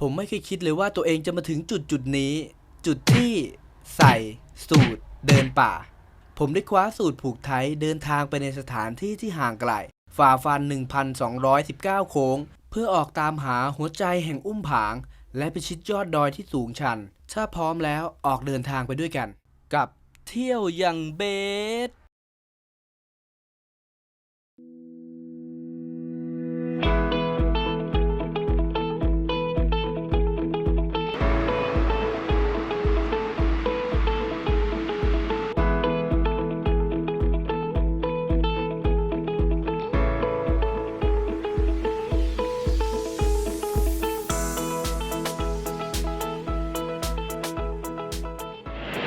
ผมไม่เคยคิดเลยว่าตัวเองจะมาถึงจุดจุดนี้ จุดที่ใส่ สูตร เดินป่า ผมได้คว้าสูตรผูกไทยเดินทางไปในสถานที่ที่ห่างไกล ฝ่าฟัน 1,219 โค้ง เพื่อออกตามหาหัวใจแห่งอุ้มผาง และไปชิดยอดดอยที่สูงชัน ถ้าพร้อมแล้วออกเดินทางไปด้วยกัน กับเที่ยวอย่างเบส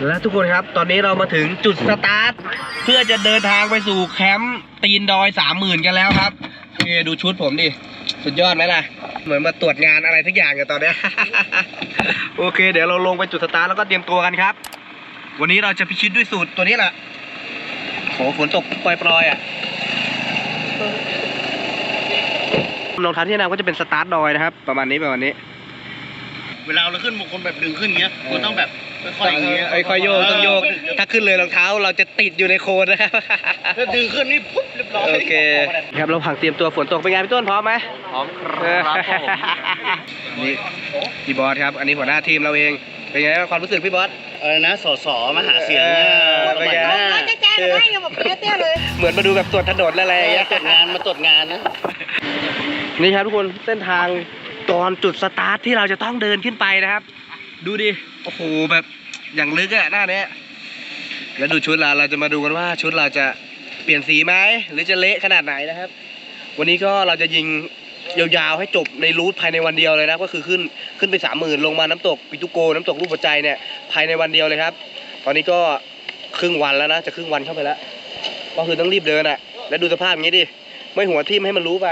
และทุกคนครับตอนนี้เรามาถึงจุดสตาร์ทเพื่อจะเดินทางไปสู่แคมป์ตีนดอยสามหมื่นกันแล้วครับนี่ดูชุดผมดิ สุดยอดไหมล่ะ เหมือนมาตรวจงานอะไรทุกอย่างกันตอนนี้ โอเค เดี๋ยวเราลงไปจุดสตาร์ทแล้วก็เตรียมตัวกันครับ วันนี้เราจะพิชิตด้วยสูตรตัวนี้แหละโหฝนตกปล่อยๆอะรองเท้าที่แนะนำก็จะเป็นสตาร์ทดอยนะครับ ประมาณนี้ประมาณนี้ เวลาเราขึ้นบางคนแบบดึงขึ้นอย่างเงี้ยคุณต้องแบบค่อยๆอย่างเงี้ยค่อยๆโยกต้องโยก ถ้าขึ้นเลยรองเท้าเราจะติดอยู่ในโคลนนะครับถ้าดึงขึ้นนี่ปุ๊บเรียบร้อยโอเค ครับเราผังเตรียมตัวฝนตกเป็นไงพี่ต้นพร้อมไหมพร้อมครับผมนี่พี่บอสครับ อันนี้หัวหน้าทีมเราเอง เป็นไงบ้างความรู้สึกพี่บอสอะไรนะสสมาหาเสียงเอเนี่ยอเป็นไงมาน้องแจ๊ๆให้กับแบบเตี้ยๆเลยเหมือนมาดูแบบตรวจถนนอะไรอย่างเงี้ยตรวจงานมาตรวจงานนะนี่ครับทุกคนเส้นทาง ตอนจุดสตาร์ทที่เราจะต้องเดินขึ้นไปนะครับ ดูดิ โอ้โหแบบอย่างลึกอะหน้าเนี้ยแล้วดูชุดเราเราจะมาดูกันว่าชุดเราจะเปลี่ยนสีไหมหรือจะเละขนาดไหนนะครับ วันนี้ก็เราจะยิงยาวๆให้จบในรูทภายในวันเดียวเลยนะก็คือขึ้นขึ้นไปสามหมื่นลงมาน้ำตกปิตุโกน้ำตกรูปหัวใจเนี่ยภายในวันเดียวเลยครับ ตอนนี้ก็ครึ่งวันแล้วนะจะครึ่งวันเข้าไปแล้วก็คือต้องรีบเดินอะแล้วดูสภาพอย่างนี้ดิไม่หัวทิ่มให้มันรู้ไป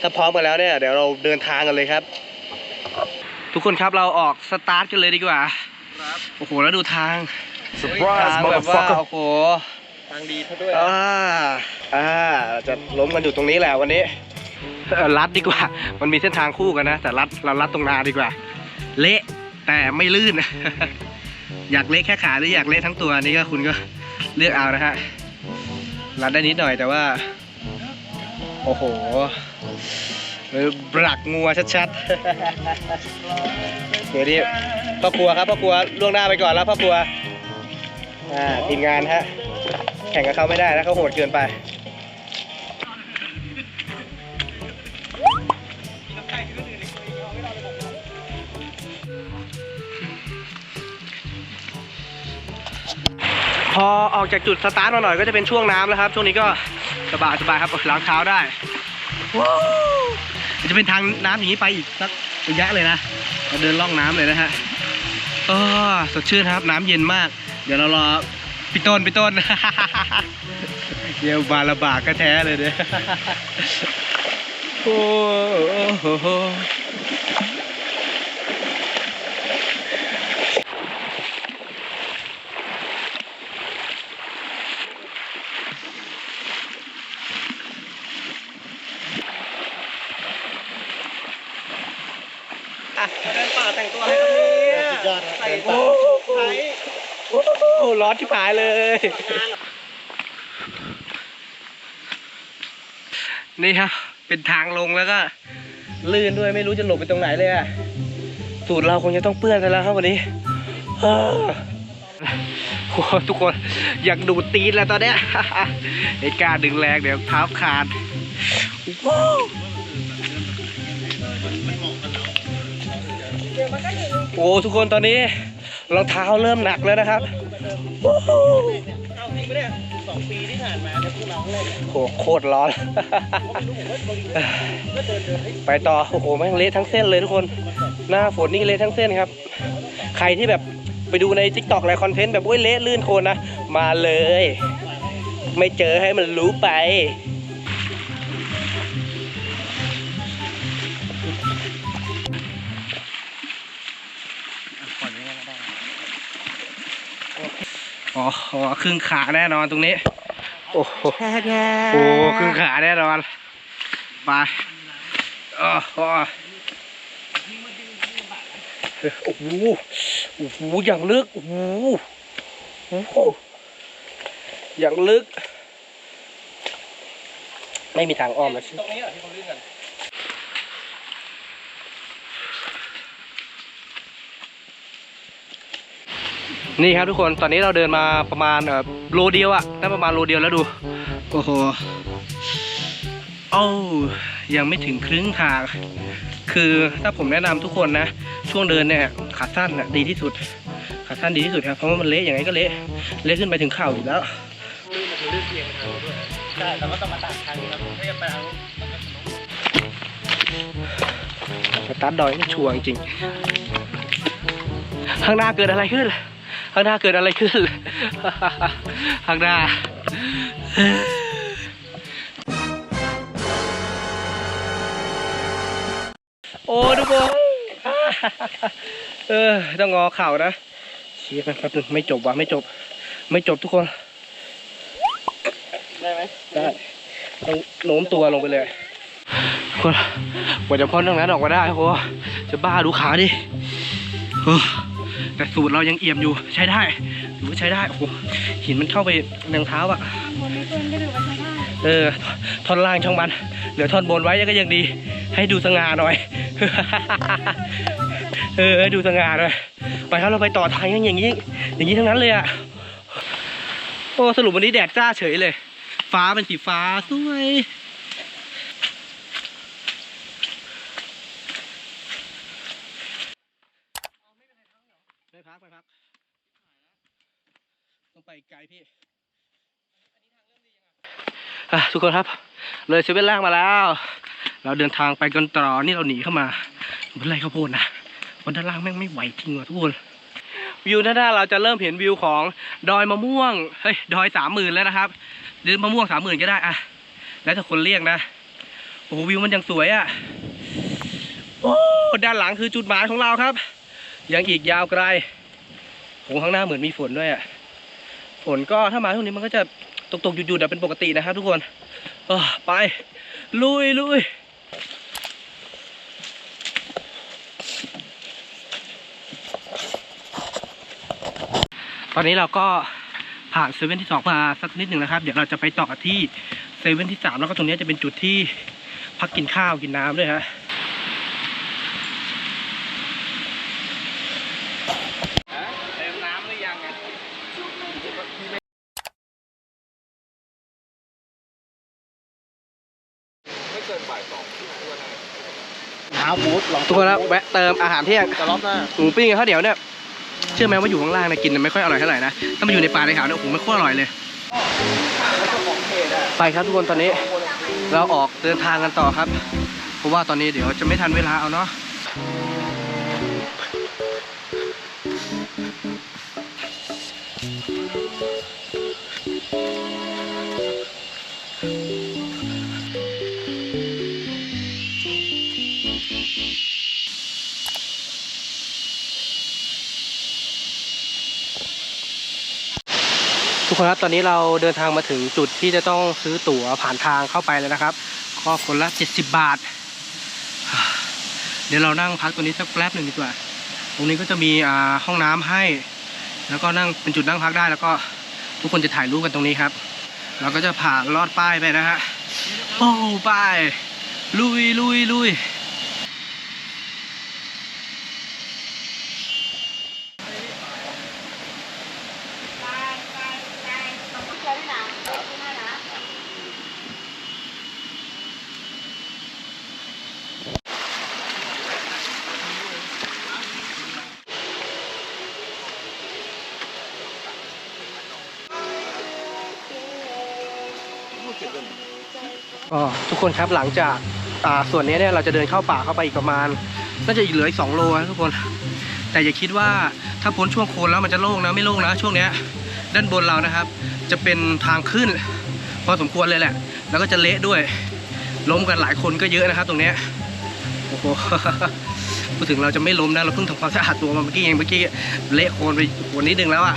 ถ้าพร้อมกันแล้วเนี่ยเดี๋ยวเราเดินทางกันเลยครับ ทุกคนครับเราออกสตาร์ทกันเลยดีกว่าโอ้โหแล้วดูทาง Surprise ทางแบบว่า motherfucker โอ้โหทางดีซะด้วยอ่าอ่าจะล้มกันอยู่ตรงนี้แหละวันนี้เอ่อลัดดีกว่า มันมีเส้นทางคู่กันนะ แต่ลัดเราลัดตรงนาดีกว่า เละแต่ไม่ลื่น อยากเละแค่ขาหรืออยากเละทั้งตัวนี่ก็คุณก็เลือกเอานะฮะลัดได้นิดหน่อยแต่ว่า โอ้โหเออบลักงัวชัดๆเดี๋ยวนี้พ่อครัวครับพ่อครัวล่วงหน้าไปก่อนแล้วพ่อครัวอ่าทีมงานฮะแข่งกับเขาไม่ได้นะเขาโหดเกินไปพอออกจากจุดสตาร์ทมาหน่อยก็จะเป็นช่วงน้ำแล้วครับ ช่วงนี้ก็ สบายสบายครับล้างเท้าได้ว้าวจะเป็นทางน้ำอย่างนี้ไปอีกสักระยะเลยนะเราเดินล่องน้ำเลยนะฮะโอ้สดชื่นครับน้ำเย็นมาก เดี๋ยวเรารอพี่ต้นพี่ต้นเดี๋ยวบาระบากก็แท้เลยเนี่ยโอ้โห เดินป่าแต่งตัวอะไรครับเนี่ยสุดยอดใส่ โอ้โหโอ้โหร้อนที่ผายเลย นี่ครับ เป็นทางลงแล้วก็ ลื่นด้วยไม่รู้จะหลบไปตรงไหนเลยอะสูตรเราคงจะต้องเปื้อนกันแล้วครับวันนี้โอ้โหทุกคนอยากดูตีนแล้วตอนเนี้ยไอ้กล้าดึงแรงเดี๋ยวเท้าขาดว้าว โอ้ทุกคนตอนนี้รองเท้าเริ่มหนักแล้วนะครับว้าวเอาจริงปะเนี่ยสองปีที่ผ่านมาเนี่ยพวกเราเลยโหโคตรร้อน ไปต่อโอ้โหแม่งเละทั้งเส้นเลยทุกคน หน้าฝนนี่เละทั้งเส้นครับ ใครที่แบบไปดูใน t ิ k t o k อะไรคอนเทนต์แบบโอ้ยเละลื่นโคลนนะ มาเลย ไม่เจอให้มันรู้ไป อ๋ออ๋อครึ่งขาแน่นอนตรงนี้ โอ้โหโอ้ครึ่งขาแน่นอนไปโอ้โหโอ้โหโอ้โหอย่างลึกโอ้โหโอ้โหอย่างลึก ไม่มีทางอ้อมนะตรงนี้เหรอที่เขาเล่นกัน นี่ครับทุกคนตอนนี้เราเดินมาประมาณเอ่อโลเดียวอะได้ประมาณโลเดียวแล้วดู โอ้โหโอ้ายังไม่ถึงครึ่งทาง คือถ้าผมแนะนำทุกคนนะ ช่วงเดินเนี่ยขาสั้นน่ะดีที่สุด ขาสั้นดีที่สุดครับ เพราะว่ามันเละอย่างไงก็เละเละขึ้นไปถึงเข่าอยู่แล้วใช่เราก็ต้องมาตัดทางนี้ครับไม่จะไปทางนู้นสตาร์ทดอยนี่ชัวร์จริงๆข้างหน้าเกิดอะไรขึ้น ข้างหน้าเกิดอะไรขึ้น ข้างหน้าโอ้ทุกคนเออต้องงอเข่านะชี้ไปแป๊บนึงไม่จบว่ะไม่จบ ไม่จบทุกคน ได้ไหมได้ต้องโน้มตัวลงไปเลยคนกว่าจะพ้นตรงนั้นออกมาได้โหจะบ้าดูขาดิโอ้ แต่สูตรเรายังเอี่ยมอยู่ใช้ได้ถือว่าใช้ได้โอ้โหหินมันเข้าไปในรองเท้าอะคนไม่คนไม่ดูว่าใช่ไหมเออท่อนล่างช่างมันเหลือท่อนบนไว้ก็ยังดี ให้ดูสง่าหน่อย เออให้ดูสง่าหน่อยไปครับเราไปต่อทางอย่างนี้ อย่างนี้ทั้งนั้นเลยอะโอ้สรุปวันนี้แดดจ้าเฉยเลย ฟ้าเป็นสีฟ้าสวยไปพักไปพักต้องไปไกลพี่ทุกคนครับ เลยเซเว่นล่างมาแล้ว เราเดินทางไปกันต่อนี่เราหนีเข้ามาเป็นไรข้าวโพดนะวันด้านล่างแม่งไม่ไหวจริงว่ะทุกคน วิวด้านหน้าเราจะเริ่มเห็นวิวของดอยมะม่วงเฮ้ยดอยสามหมื่นแล้วนะครับหรือมะม่วงสามหมื่นก็ได้อะแล้วแต่คนเรียกนะโอ้วิวมันยังสวยอะโอ้ด้านหลังคือจุดหมายของเราครับ ยังอีกยาวไกลโอ้ข้างหน้าเหมือนมีฝนด้วยอะ ฝนก็ถ้ามาช่วงนี้มันก็จะตกตกหยุดหยุดเป็นปกตินะครับทุกคนออไป ลุยลุยตอนนี้เราก็ผ่านเซเว่นที่สองมาสักนิดหนึ่งนะครับ เดี๋ยวเราจะไปต่อกันที่เซเว่นที่สามแล้วก็ตรงนี้จะเป็นจุดที่พักกินข้าวกินน้ำด้วยฮะ เท้าบูทลองทุกคนครับแวะเติมอาหารเที่ยงจะรอบหน้าหมูปิ้งกับข้าวเหนียวเนี่ยเชื่อไหมว่าอยู่ข้างล่างเนี่ยกินไม่ค่อยอร่อยเท่าไหร่นะถ้ามาอยู่ในป่าในเขาเนี่ยโอ้โหไม่ค่อยอร่อยเลย ไปครับทุกคนตอนนี้ เราออกเดินทางกันต่อครับ เพราะว่าตอนนี้เดี๋ยวจะไม่ทันเวลาเอาเนาะ กคนครับตอนนี้เราเดินทางมาถึงจุดที่จะต้องซื้อตั๋วผ่านทางเข้าไปแล้วนะครับก็คนละ 70 บาท เดี๋ยวเรานั่งพักตรงนี้สักแป๊บหนึ่งดีกว่า ตรงนี้ก็จะมีอ่าห้องน้ำให้ แล้วก็นั่งเป็นจุดนั่งพักได้แล้วก็ทุกคนจะถ่ายรูปกันตรงนี้ครับ เราก็จะผ่านลอดป้ายไปนะฮะโอ้ป้ายลุยลุยลุย ใช่ไหมนะใช่นะ ก็ทุก คนครับหลังจากอ่าส่วนนี้เนี่ยเราจะเดินเข้าป่าเข้าไปอีกประมาณน่าจะเหลืออีกสองโลนะทุกคน แต่อย่าคิดว่าถ้าพ้นช่วงโคนแล้วมันจะโล่งนะไม่โล่งนะ ช่วงเนี้ยด้านบนเรานะครับ จะเป็นทางขึ้น พอสมควรเลยแหละ แล้วก็จะเละด้วย ล้มกันหลายคนก็เยอะนะครับ ตรงเนี้ยโอ้โหพูดถึงเราจะไม่ล้มนะเราเพิ่งทำความสะอาดตัวมาเมื่อกี้เองเมื่อกี้เละโคนไปโคนนิดนึงแล้วอะ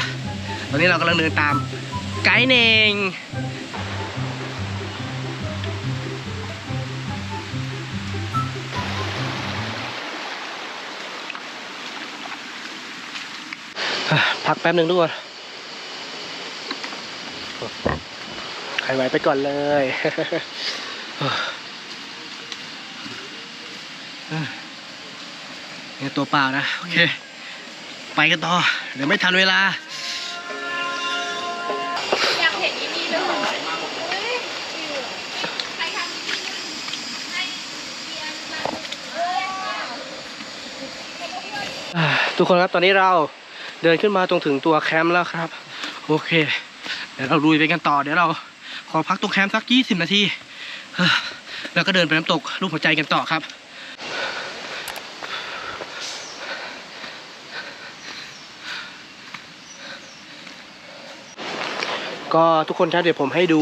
ตอนนี้เรากำลังเดินตามไกด์เนง พักแป๊บหนึ่งทุกคนใครไหวไปก่อนเลยเนี่ยตัวเปล่านะ โอเค ไปกันต่อ เดี๋ยวไม่ทันเวลา อยากเห็นนี่นี่เลยเฮ้ยใครทำนี่ให้เรียนมาเอ้ยอ่าทุกคนครับ ตอนนี้เรา เดินขึ้นมาตรงถึงตัวแคมป์แล้วครับ โอเค เดี๋ยวเราลุยไปกันต่อเดี๋ยวเราขอพักตรงแคมป์สักยี่สิบนาทีแล้วก็เดินไปน้ำตกรูปหัวใจกันต่อครับก็ทุกคนครับเดี๋ยวผมให้ดู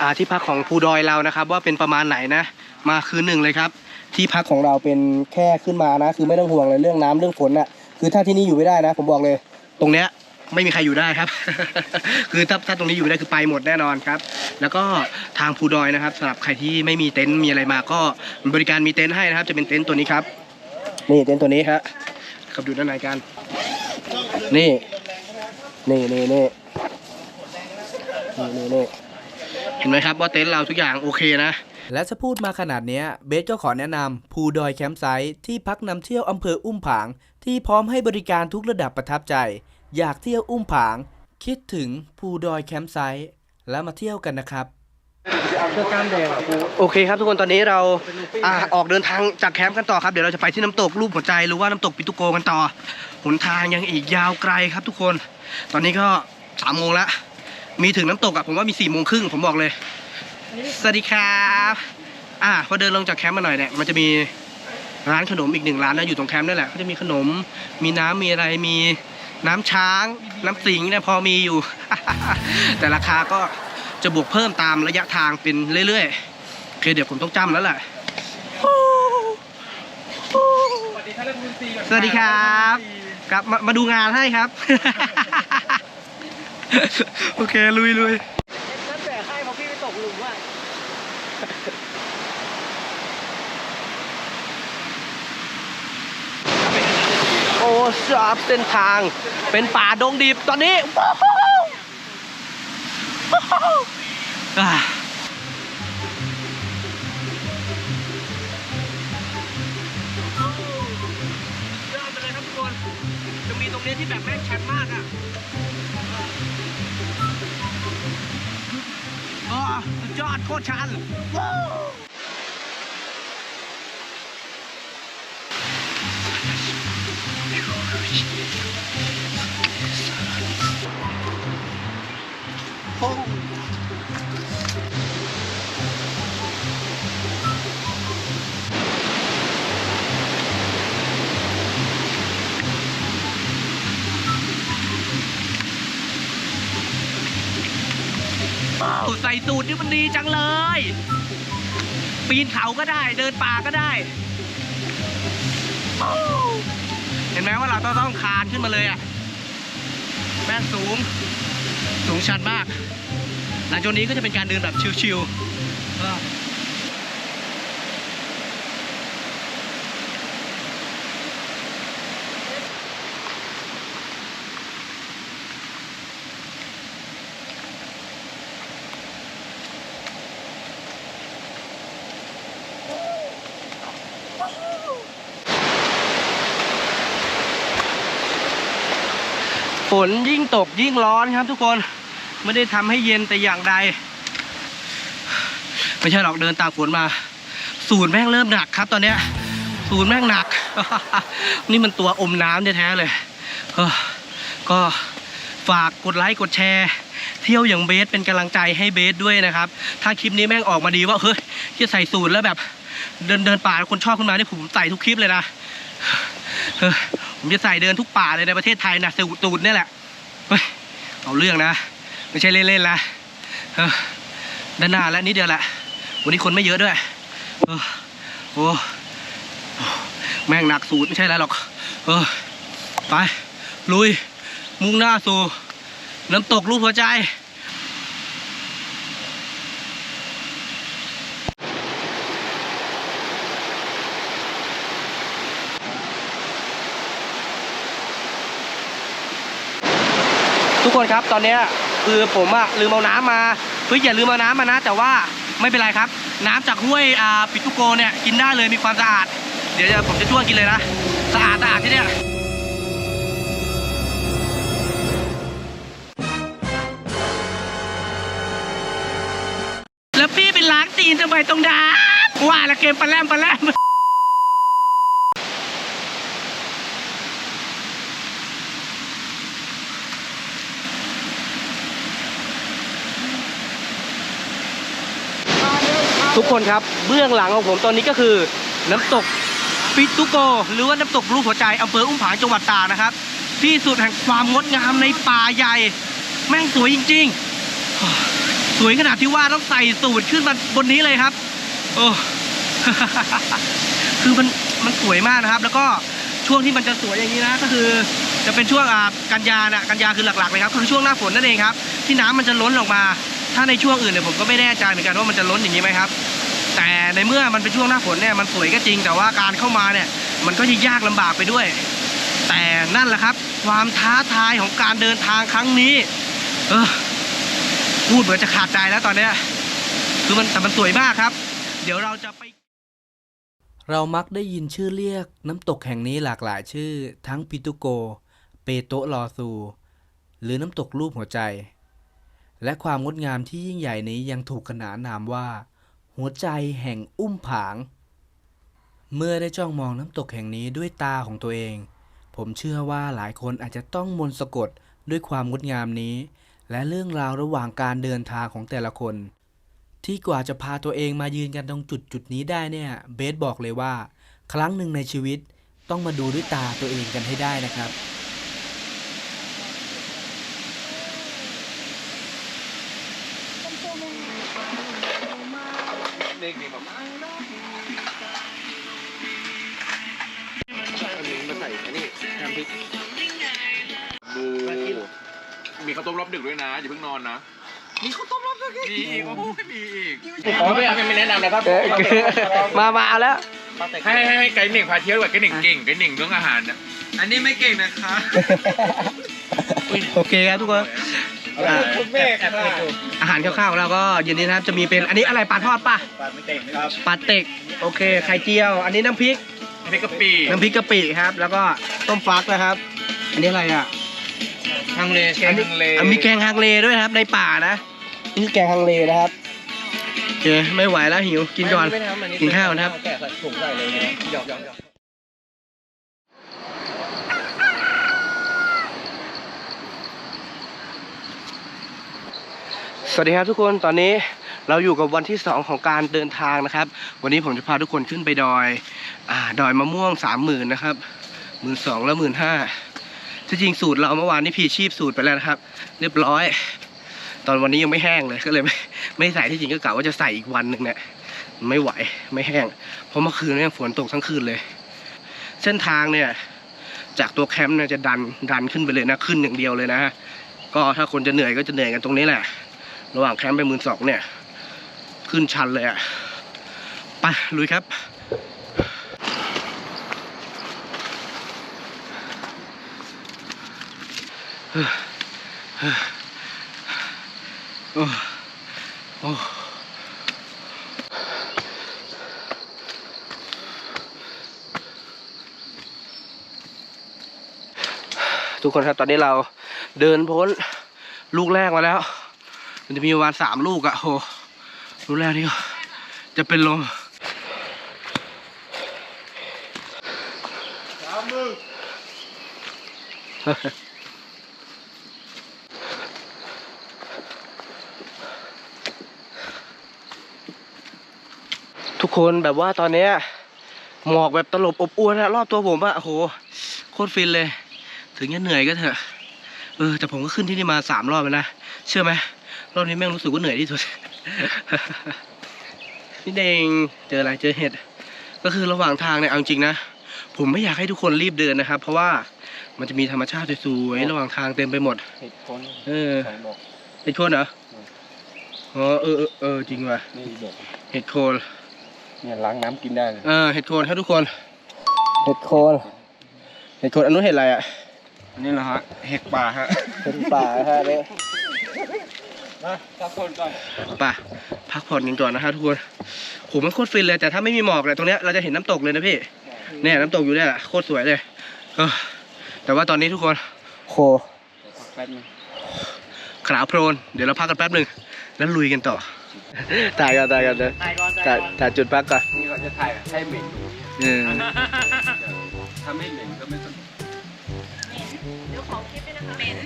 อาที่พักของภูดอยเรานะครับ ว่าเป็นประมาณไหนนะ มาคืนหนึ่งเลยครับ ที่พักของเราเป็นแค่ขึ้นมานะ คือไม่ต้องห่วงเลยเรื่องน้ำเรื่องฝนน่ะ คือถ้าที่นี่อยู่ไม่ได้นะ ผมบอกเลย ตรงเนี้ยไม่มีใครอยู่ได้ครับ คือถ้าถ้าตรงนี้อยู่ไม่ได้คือไปหมดแน่นอนครับ แล้วก็ทางภูดอยนะครับสำหรับใครที่ไม่มีเต็นท์มีอะไรมาก็บริการมีเต็นท์ให้นะครับ จะเป็นเต็นท์ตัวนี้ครับ นี่เต็นท์ตัวนี้ครับขับดูด้านในกันนี่นี่ นี่นี่นี่นี่นี่เห็นไหมครับว่าเต็นท์เราทุกอย่างโอเคนะ และถ้าพูดมาขนาดนี้เบสก็ขอแนะนำภูดอยแคมป์ไซต์ที่พักนำเที่ยวอำเภออุ้มผาง ที่พร้อมให้บริการทุกระดับประทับใจ อยากเที่ยวอุ้มผาง คิดถึงภูดอยแคมป์ไซต์แล้วมาเที่ยวกันนะครับโอเคครับทุกคนตอนนี้เราอ่าออกเดินทางจากแคมป์กันต่อครับเดี๋ยวเราจะไปที่น้ำตกรูปหัวใจหรือว่าน้ำตกปิตุโกกันต่อหนทางยังอีกยาวไกลครับทุกคน ตอนนี้ก็สามโมงแล้วมีถึงน้ำตกอะผมว่ามีสี่โมงครึ่งผมบอกเลย สวัสดีครับ อ่าพอเดินลงจากแคมป์มาหน่อยเนี่ยมันจะมีร้านขนมอีกหนึ่งร้านนะอยู่ตรงแคมป์นั่นแหละเขาจะมีขนม มีน้ำมีอะไรมีน้ำช้าง น้ำสิงเนี่ยพอมีอยู่ แต่ราคาก็จะบวกเพิ่มตามระยะทางเป็นเรื่อยๆโอเคเดี๋ยวผมต้องจำแล้วแหละสวัสดีครับครับมามาดูงานให้ครับ โอเคลุยลุย นั่นแบกให้เพราะพี่ไปตกหลุมอะ โอ้ชอบเส้นทางเป็นป่าดงดิบตอนนี้ว้าวว้าวอ่าเริ่มไปเลยครับทุกคนจะมีตรงนี้ที่แบบแม่งชันมากอะอ๋อสุดยอดโคตรชันว้าว ใส่สูตรนี่มันดีจังเลย ปีนเขาก็ได้ เดินป่าก็ได้ ไหมว่าเราต้องต้องคานขึ้นมาเลยอะแม่งสูง สูงชันมาก หลังจากนี้ก็จะเป็นการเดินแบบชิวๆก็ นยิ่งตกยิ่งร้อนครับทุกคนไม่ได้ทำให้เย็นแต่อย่างใด ไม่ใช่หรอกเดินตากฝนมา ศูนย์แม่งเริ่มหนักครับ ตอนเนี้ยศูนย์แม่งหนัก นี่มันตัวอมน้ำแท้ๆเลยก็ฝากกดไลค์กดแชร์ เที่ยวอย่างเบสเป็นกำลังใจให้เบสด้วยนะครับ ถ้าคลิปนี้แม่งออกมาดีว่าเฮ้ยที่ใส่สูตรแล้วแบบ เดินเดินป่าคนชอบขึ้นมานี่ผมใส่ทุกคลิปเลยนะเออ ผมจะใส่เดินทุกป่าเลยในประเทศไทยนะสูตรเนี่ยแหละเฮ้ยเอาเรื่องนะ ไม่ใช่เล่นๆนะเออด้านหน้าแล้วนิดเดียวแหละวันนี้คนไม่เยอะด้วยเออโอ้แม่งหนักสูตรไม่ใช่แล้วหรอก เออ ไป ลุย มุ่งหน้าสู่ น้ำตกลูกหัวใจ คนครับ ตอนนี้คือผมอะลืมเอาน้ำมาเฮ้ยอย่าลืมเอาน้ำมานะ แต่ว่าไม่เป็นไรครับ น้ำจากห้วยอ่าปิตุโกเนี่ยกินได้เลยมีความสะอาด เดี๋ยวผมจะช่วยกินเลยนะสะอาดสะอาดที่เนี่ยแล้วพี่เป็นล้างตีนทำไมตรงดาว่าละเกมปลาแรมปลาแรม ทุกคนครับเบื้องหลังของผมตอนนี้ก็คือน้ำตกปิตุโก หรือว่าน้ำตกรูปหัวใจอำเภออุ้มผางจังหวัดตานะครับ ที่สุดแห่งความงดงามในป่าใหญ่ แม่งสวยจริง ๆ สวยขนาดที่ว่าต้องใส่สูตรขึ้นมาบนนี้เลยครับ โอ้คือมันมันสวยมากนะครับ แล้วก็ช่วงที่มันจะสวยอย่างนี้นะก็คือจะเป็นช่วงกันยานะกันยาคือหลักๆเลยครับคือช่วงหน้าฝนนั่นเองครับ ที่น้ำมันจะล้นออกมา ถ้าในช่วงอื่นเนี่ยผมก็ไม่แน่ใจเหมือนกันว่ามันจะล้นอย่างนี้ไหมครับ แต่ในเมื่อมันเป็นช่วงหน้าฝนเนี่ยมันสวยก็จริงแต่ว่าการเข้ามาเนี่ย มันก็จะยากลำบากไปด้วย แต่นั่นแหละครับ ความท้าทายของการเดินทางครั้งนี้ เออพูดเหมือนจะขาดใจแล้วตอนเนี้ยคือมันแต่มันสวยมากครับ เดี๋ยวเราจะไป เรามักได้ยินชื่อเรียกน้ำตกแห่งนี้หลากหลายชื่อ ทั้งปิตุโก เปโตลอซู หรือน้ำตกรูปหัวใจ และความงดงามที่ยิ่งใหญ่นี้ยังถูกขนานนามว่า หัวใจแห่งอุ้มผาง เมื่อได้จ้องมองน้ำตกแห่งนี้ด้วยตาของตัวเอง ผมเชื่อว่าหลายคนอาจจะต้องมนสะกดด้วยความงดงามนี้ และเรื่องราวระหว่างการเดินทางของแต่ละคน ที่กว่าจะพาตัวเองมายืนกันตรงจุดจุดนี้ได้เนี่ย เบสบอกเลยว่า ครั้งหนึ่งในชีวิตต้องมาดูด้วยตาตัวเองกันให้ได้นะครับ ดึกด้วยนะอย่าเพิ่งนอนนะมีข้าวต้มรอบดึกอีกโอ้โหมีอีกขอไม่ไม่แนะนำนะครับมามาเอาแล้วให้ให้ให้ไกด์หนึ่งพาเที่ยวด้วยไกด์หนึ่งเก่งไกด์หนึ่งเรื่องอาหารนะอันนี้ไม่เก่งนะคะโอเคครับทุกคนอ่าแม่ครับอาหารคร่าวๆของเราก็เย็นนี้นะครับจะมีเป็นอันนี้อะไรปลาทอดป่ะปลาไม่เต็มครับปลาเต็กโอเคไข่เจียว อันนี้น้ำพริกอันนี้กะปิน้ำพริกกะปิครับ แล้วก็ต้มฟักนะครับ อันนี้อะไรอะ ฮังเลแกงฮังเลอะมีแกงฮังเลด้วยนะครับในป่านะนี่คือแกงฮังเลนะครับโอเคไม่ไหวแล้วหิวกินก่อนกินข้าวนะครับ แกะใส่ถุงใส่เลยหยอกหยอกหยอกสวัสดีครับทุกคนตอนนี้เราอยู่กับวันที่สองของการเดินทางนะครับ วันนี้ผมจะพาทุกคนขึ้นไปดอยอ่าดอยมะม่วงสามหมื่นนะครับหมื่นสองแล้วหมื่นห้า ที่จริงสูตรเราเมื่อวานนี้พีชีพสูตรไปแล้วนะครับ เรียบร้อย ตอนวันนี้ยังไม่แห้งเลยก็เลยไม่ไม่ใส่ที่จริงก็กะว่าจะใส่อีกวันหนึ่งเนี่ยไม่ไหวไม่แห้ง เพราะเมื่อคืนเนี่ยฝนตกทั้งคืนเลย เส้นทางเนี่ย จากตัวแคมป์เนี่ยจะดันดันขึ้นไปเลยนะขึ้นอย่างเดียวเลยนะฮะก็ถ้าคนจะเหนื่อยก็จะเหนื่อยกันตรงนี้แหละ ระหว่างแคมป์ไปหมื่นสองเนี่ย ขึ้นชันเลยอะไปลุยครับ โอ้โอ้ทุกคนครับตอนนี้เราเดินพ้นลูกแรกมาแล้ว มันจะมีประมาณสามลูกอะโหลูกแรกนี่ก็จะเป็นลมทุก คนแบบว่าตอนเนี้ยหมอกแบบตลบอบอวนอะรอบตัวผมอะโอ้โหโคตรฟินเลย ถึงจะเหนื่อยก็เถอะเออแต่ผมก็ขึ้นที่นี่มาสามรอบแล้วนะเชื่อไหมรอบนี้แม่งรู้สึกว่าเหนื่อยที่สุดนี่เองเจออะไรเจอเห็ดก็คือระหว่างทางเนี่ยเอาจริงๆนะผมไม่อยากให้ทุกคนรีบเดินนะครับ เพราะว่ามันจะมีธรรมชาติสวยๆระหว่างทางเต็มไปหมดเห็ดคนเออใส่บอกเห็ดโคนเหรออ๋อเออเออเออจริงว่ะนี่บอกเห็ดโคน เนี่ยล้างน้ำกินได้เลยเออเห็ดโคนครับทุกคน เห็ดโคนเห็ดโคนอันนู้นเห็ดอะไรอะนี่แหละฮะเห็กป่าฮะเป็นป่าฮะเนี่ยมาสักคนก่อนป่าพักผ่อนกันก่อนนะฮะทุกคนโหมันโคตรฟินเลยแต่ถ้าไม่มีหมอกเลยตรงเนี้ยเราจะเห็นน้ำตกเลยนะพี่เนี่ยน้ำตกอยู่เนี่ยแหละโคตรสวยเลยเออแต่ว่าตอนนี้ทุกคนโหแป๊บนึงขาวโพลนเดี๋ยวเราพักกันแป๊บหนึ่งแล้วลุยกันต่อ ถ่ายกันถ่ายกันเลยถ่ายก่อนถ่ายถ่ายจุดพักก่อนนี่ก็จะถ่ายให้เหม็นเออถ้าไม่เหม็นก็ไม่สนเดี๋ยวขอคลิปด้วยนะคะเมน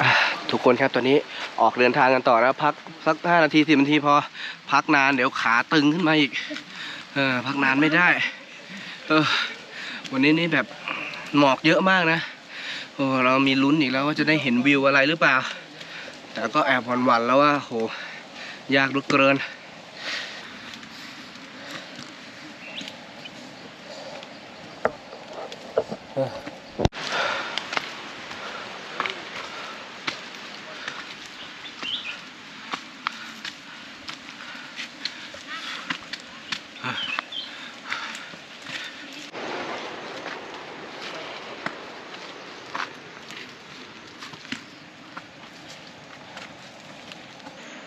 อะทุกคนครับตอนนี้ ออกเดินทางกันต่อแล้วพักสักห้านาทีสิบนาทีพอพักนานเดี๋ยวขาตึงขึ้นมาอีก เออพักนานไม่ได้ เออ วันนี้นี่แบบหมอกเยอะมากนะโอ้เรามีลุ้นอีกแล้วว่าจะได้เห็นวิวอะไรหรือเปล่า แต่ก็แอบหวั่นๆแล้วว่าโหยากลุกเกิน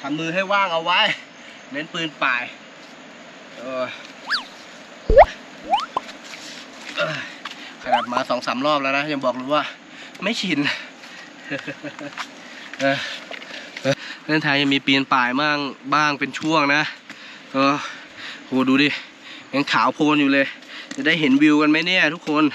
ทำมือให้ว่างเอาไว้ เน้นปืนป่ายเออขนาดมาสองสามรอบแล้วนะ ยังบอกเลยว่า ไม่ชินเออเออเส้นทางยังมีปีนป่ายบ้างบ้างเป็นช่วงนะเออโหดูดิยังขาวโพลนอยู่เลย จะได้เห็นวิวกันไหมเนี่ยทุกคน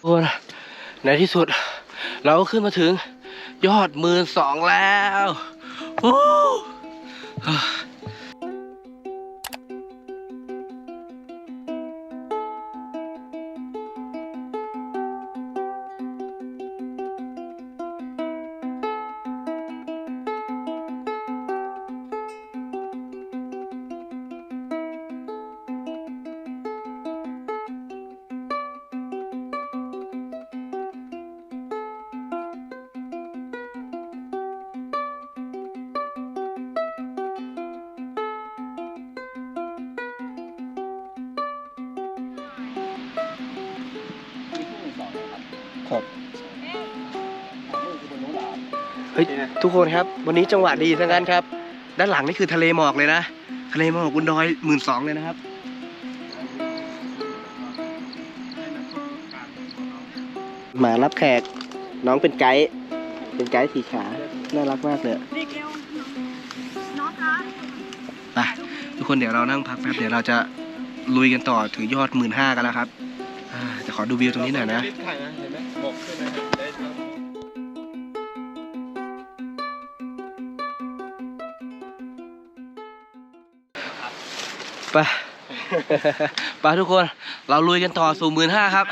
ทุกคน ในที่สุด เราก็ขึ้นมาถึงยอดหมื่นสองแล้ว ทุกคนครับ วันนี้จังหวะดีทั้งนั้นครับ ด้านหลังนี่คือทะเลหมอกเลยนะ ทะเลหมอกบนดอยหมื่นสองเลยนะครับมารับแขกน้องเป็นไกด์เป็นไกด์สีขาน่ารักมากเลยน้องคะไปทุกคนเดี๋ยวเรานั่งพักแป๊บเดี๋ยวเราจะลุยกันต่อถึงยอดหมื่นห้ากันแล้วครับอ่าจะขอดูวิวตรงนี้หน่อยนะ ไปไปทุกคนเราลุยกันต่อสู่หมื่นห้าครับ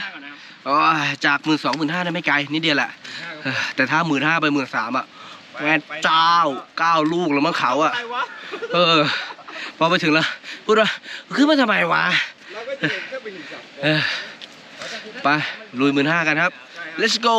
โอ้ยจากหมื่นสองหมื่นห้าได้ไม่ไกลนิดเดียวแหละเออแต่ถ้าหมื่นห้าไปหมื่นสามอะแม่เจ้าเก้าลูกแล้วมั้งเขาอะเออ พอไปถึงแล้วพูดว่าขึ้นมาทำไมวะเออไปลุยหมื่นห้ากันครับ let's go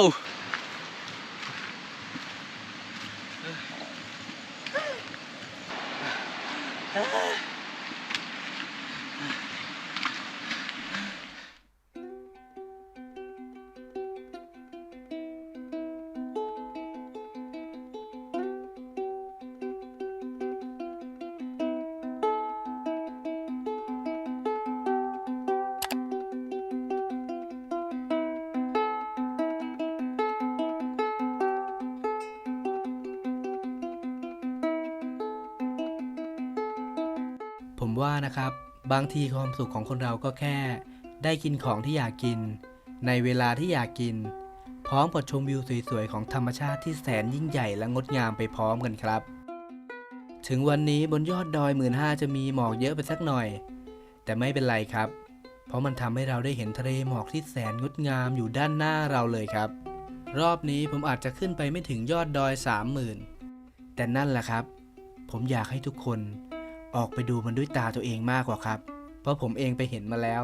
างทีความสุขของคนเราก็แค่ ได้กินของที่อยากกิน ในเวลาที่อยากกิน พร้อมกับชมวิวสวยๆของธรรมชาติที่แสนยิ่งใหญ่และงดงามไปพร้อมกันครับ ถึงวันนี้บนยอดดอยหมื่นห้าจะมีหมอกเยอะไปสักหน่อย แต่ไม่เป็นไรครับ เพราะมันทำให้เราได้เห็นทะเลหมอกที่แสนงดงามอยู่ด้านหน้าเราเลยครับ รอบนี้ผมอาจจะขึ้นไปไม่ถึงยอดดอย30,000แต่นั่นแหละครับ ผมอยากให้ทุกคนออกไปดูมันด้วยตาตัวเองมากกว่าครับ ราะผมเองไปเห็นมาแล้ว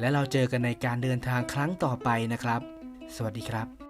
และเราเจอกันในการเดินทางครั้งต่อไปนะครับ สวัสดีครับ